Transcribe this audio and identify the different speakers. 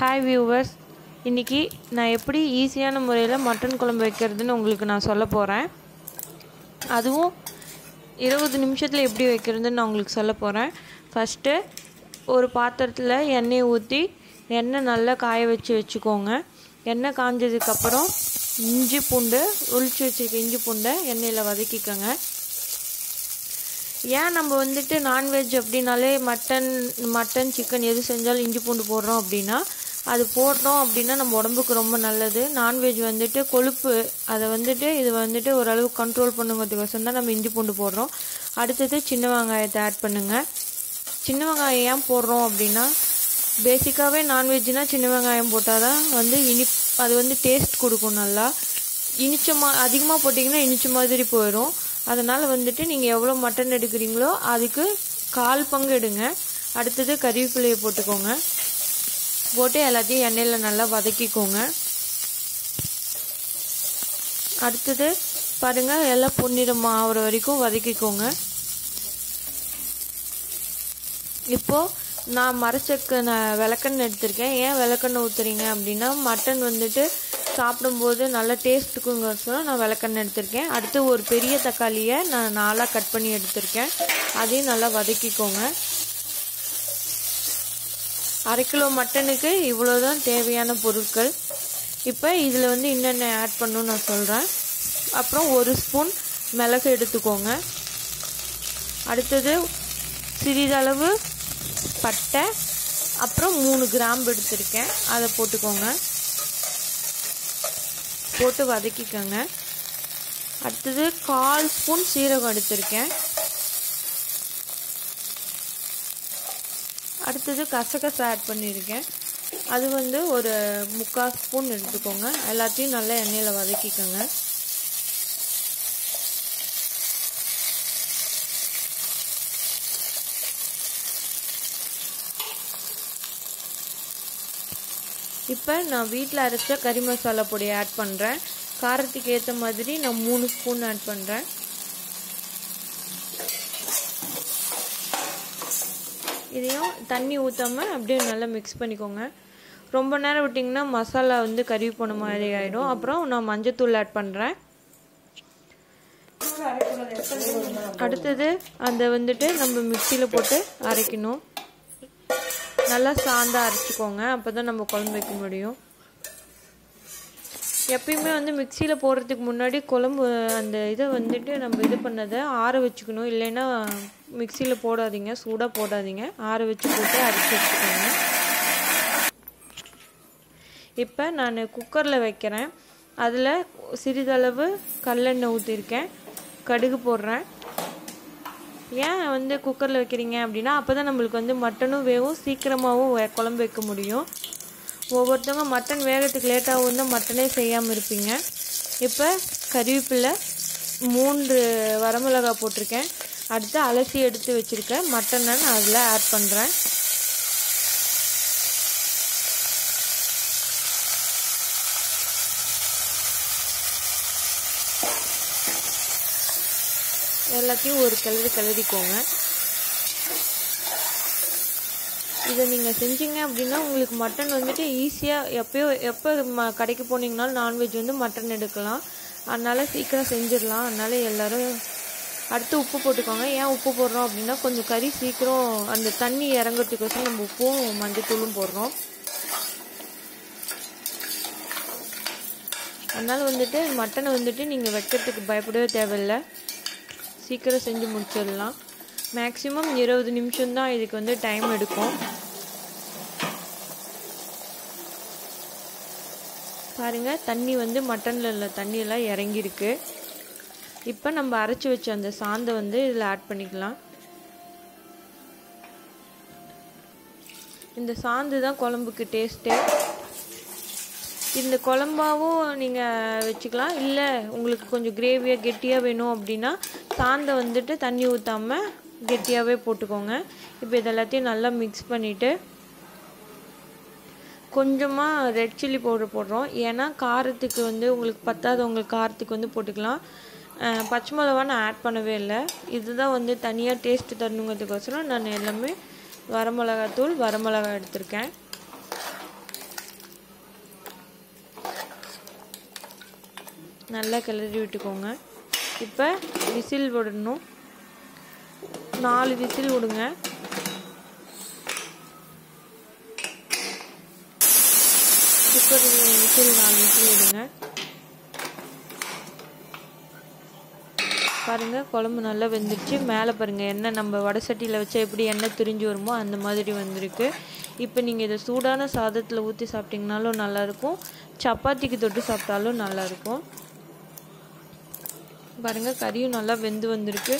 Speaker 1: Hi viewers இன்றைக்கி நான் எப்படி ஈஸியான முறையில் மட்டன் குழம்பு வைக்கிறதுன்னு உங்களுக்கு நான் சொல்ல போகிறேன் அதுவும் இருபது நிமிஷத்தில் எப்படி வைக்கிறதுன்னு நான் உங்களுக்கு சொல்ல போகிறேன் ஃபஸ்ட்டு ஒரு பாத்திரத்தில் எண்ணெயை ஊற்றி எண்ணெய் நல்லா காய வச்சு வச்சுக்கோங்க. எண்ணெய் காஞ்சதுக்கப்புறம் இஞ்சி பூண்டு உளிச்சு வச்சுருக்க இஞ்சி பூண்டை எண்ணெயில் வதக்கிக்கோங்க. ஏன் நம்ம வந்துட்டு நான்வெஜ் அப்படின்னாலே மட்டன் மட்டன் சிக்கன் எது செஞ்சாலும் இஞ்சி பூண்டு போடுறோம் அப்படின்னா அது போட்டோம் அப்படின்னா நம்ம உடம்புக்கு ரொம்ப நல்லது. நான்வெஜ் வந்துட்டு கொழுப்பு அதை வந்துட்டு இது வந்துட்டு ஓரளவு கண்ட்ரோல் பண்ணுங்கிறதுக்கோசரம் தான் நம்ம இஞ்சி பூண்டு போடுறோம். அடுத்தது சின்ன வெங்காயத்தை ஆட் பண்ணுங்கள் சின்ன வெங்காயம் ஏன் போடுறோம் அப்படின்னா பேசிக்காகவே நான்வெஜ்னால் சின்ன வெங்காயம் போட்டால் தான் வந்து இனி அது வந்து டேஸ்ட் கொடுக்கும் நல்லா. இனிச்ச மா அதிகமாக போட்டிங்கன்னா இனிச்ச மாதிரி போயிடும் அதனால் வந்துட்டு நீங்கள் எவ்வளோ மட்டன் எடுக்கிறீங்களோ அதுக்கு கால் பங்கு எடுங்க. அடுத்தது கறிவேப்பிலையை போட்டுக்கோங்க. போட்டு எல்லாத்தையும் எண்ணெயில் நல்லா வதக்கிக்கோங்க. அடுத்தது பாருங்கள் எல்லாம் பொன்னிறம் ஆகிற வரைக்கும் வதக்கிக்கோங்க. இப்போது நான் மரச்சக்கு நான் விளக்கெண்ணெய் எடுத்திருக்கேன். ஏன் விளக்கெண்ணெய் ஊற்றுறீங்க அப்படின்னா மட்டன் வந்துட்டு சாப்பிடும்போது நல்ல டேஸ்ட்டுக்குங்க சொல்ல நான் விளக்கெண்ணெய் எடுத்திருக்கேன். அடுத்து ஒரு பெரிய தக்காளியை நான் நாலாக கட் பண்ணி எடுத்திருக்கேன். அதையும் நல்லா வதக்கிக்கோங்க. அரை கிலோ மட்டனுக்கு இவ்வளோ தான் தேவையான பொருட்கள். இப்போ இதில் வந்து என்னென்ன ஆட் பண்ணணும்னு நான் சொல்கிறேன் அப்புறம் ஒரு ஸ்பூன் மிளகு எடுத்துக்கோங்க. அடுத்தது சிறிதளவு பட்டை. அப்புறம் மூணு கிராம்பு எடுத்திருக்கேன். அதை போட்டுக்கோங்க. போட்டு வதக்கிக்கோங்க. அடுத்தது கால் ஸ்பூன் சீரகம் எடுத்திருக்கேன். அடுத்தது கசகசா ஆட் பண்ணியிருக்கேன். அது வந்து ஒரு முக்கால் ஸ்பூன் எடுத்துக்கோங்க. எல்லாத்தையும் நல்லா எண்ணெயில் வதக்கிக்கோங்க. இப்போ நான் வீட்டில் அரைச்ச கறி மசாலா பொடியை ஆட் பண்ணுறேன் காரத்துக்கு ஏற்ற மாதிரி நான் மூணு ஸ்பூன் ஆட் பண்ணுறேன் இதையும் தண்ணி ஊற்றாமல் அப்படியே நல்லா மிக்ஸ் பண்ணிக்கோங்க. ரொம்ப நேரம் விட்டிங்கன்னா மசாலா வந்து கருவி போன மாதிரி ஆகிடும் அப்புறம் நான் மஞ்சத்தூள் ஆட் பண்ணுறேன் அடுத்தது அதை வந்துட்டு நம்ம மிக்சியில் போட்டு அரைக்கணும். நல்லா சாந்தாக அரைச்சிக்கோங்க. அப்போ தான் நம்ம குழம்பு வைக்க முடியும். எப்பயுமே வந்து மிக்சியில் போடுறதுக்கு முன்னாடி குழம்பு அந்த இதை வந்துட்டு நம்ம இது பண்ணதை ஆற வச்சுக்கணும். இல்லைன்னா மிக்சியில் போடாதீங்க சூடாக போடாதீங்க. ஆற வச்சு போட்டு அரைச்சி வச்சுக்கோங்க. இப்போ நான் குக்கரில் வைக்கிறேன். அதில் சிறிதளவு கல்லெண்ணெய் ஊற்றிருக்கேன் கடுகு போடுறேன். ஏன் வந்து குக்கரில் வைக்கிறீங்க அப்படின்னா அப்போ தான் நம்மளுக்கு வந்து மட்டனும் வேகும் சீக்கிரமாகவும் குழம்பு வைக்க முடியும். ஒவ்வொருத்தவங்க மட்டன் வேகத்துக்கு லேட்டாகவும் தான் மட்டனே செய்யாமல் இருப்பீங்க. இப்போ கறிவேப்பிலை மூன்று வரமிளகா போட்டிருக்கேன். அடுத்து அலசி எடுத்து வச்சுருக்கேன் மட்டனை நான் அதில் ஆட் பண்ணுறேன் எல்லாத்தையும் ஒரு கிளறி கிளறிக்கோங்க. இதை நீங்கள் செஞ்சீங்க அப்படின்னா உங்களுக்கு மட்டன் வந்துட்டு ஈஸியாக எப்பயோ எப்போ ம கடைக்கு போனீங்கனாலும் நான்வெஜ் வந்து மட்டன் எடுக்கலாம். அதனால் சீக்கிரம் செஞ்சிடலாம். அதனால் எல்லோரும் அடுத்து உப்பு போட்டுக்கோங்க. ஏன் உப்பு போடுறோம் அப்படின்னா கொஞ்சம் கறி சீக்கிரம் அந்த தண்ணி இறங்குறதுக்கோசம் நம்ம உப்பும் மஞ்சத்தூளும் போடுறோம். அதனால் வந்துட்டு மட்டனை வந்துட்டு நீங்கள் வைக்கிறதுக்கு பயப்படவே தேவையில்லை. சீக்கிரம் செஞ்சு முடிச்சிடலாம். மேக்ஸிமம் இருபது நிமிஷம் தான் இதுக்கு வந்து டைம் எடுக்கும். பாருங்கள் தண்ணி வந்து மட்டனில் உள்ள தண்ணியெல்லாம் இறங்கியிருக்கு. இப்போ நம்ம அரைச்சி வச்ச அந்த சாந்தை வந்து இதில் ஆட் பண்ணிக்கலாம். இந்த சாந்து தான் குழம்புக்கு டேஸ்ட்டு இந்த குழம்பாவும் நீங்கள் வச்சுக்கலாம். இல்லை உங்களுக்கு கொஞ்சம் கிரேவியாக கெட்டியாக வேணும் அப்படின்னா சாந்தை வந்துட்டு தண்ணி ஊற்றாமல் கெட்டியாகவே போட்டுக்கோங்க. இப்போ இதெல்லாத்தையும் நல்லா மிக்ஸ் பண்ணிவிட்டு கொஞ்சமாக ரெட் சில்லி பவுடர் போடுறோம். ஏன்னா காரத்துக்கு வந்து உங்களுக்கு பத்தாது உங்களுக்கு காரத்துக்கு வந்து போட்டுக்கலாம். பச்சை மிளகா நான் ஆட் பண்ணவே இல்லை. இதுதான் வந்து தனியாக டேஸ்ட் தரணுங்கிறதுக்கோசரம் நான் எல்லாமே வரமிளகாத்தூள் வரமிளகா எடுத்திருக்கேன். நல்லா கிளறி விட்டுக்கோங்க. இப்போ விசில் விடணும். நாலு விசில் விடுங்க. குக்கர் விசில் நாலு விசில் விடுங்க பாருங்கள் குழம்பு நல்லா வெந்துருச்சு. மேலே பாருங்கள் எண்ணெய் நம்ம வடை சட்டியில் வச்சா எப்படி எண்ணெய் திரிஞ்சு வருமோ அந்த மாதிரி வந்திருக்கு. இப்போ நீங்கள் இதை சூடான சாதத்தில் ஊற்றி சாப்பிட்டிங்கனாலும் நல்லாயிருக்கும். சப்பாத்திக்கு தொட்டு சாப்பிட்டாலும் நல்லாயிருக்கும். பாருங்கள் கறியும் நல்லா வெந்து வந்திருக்கு.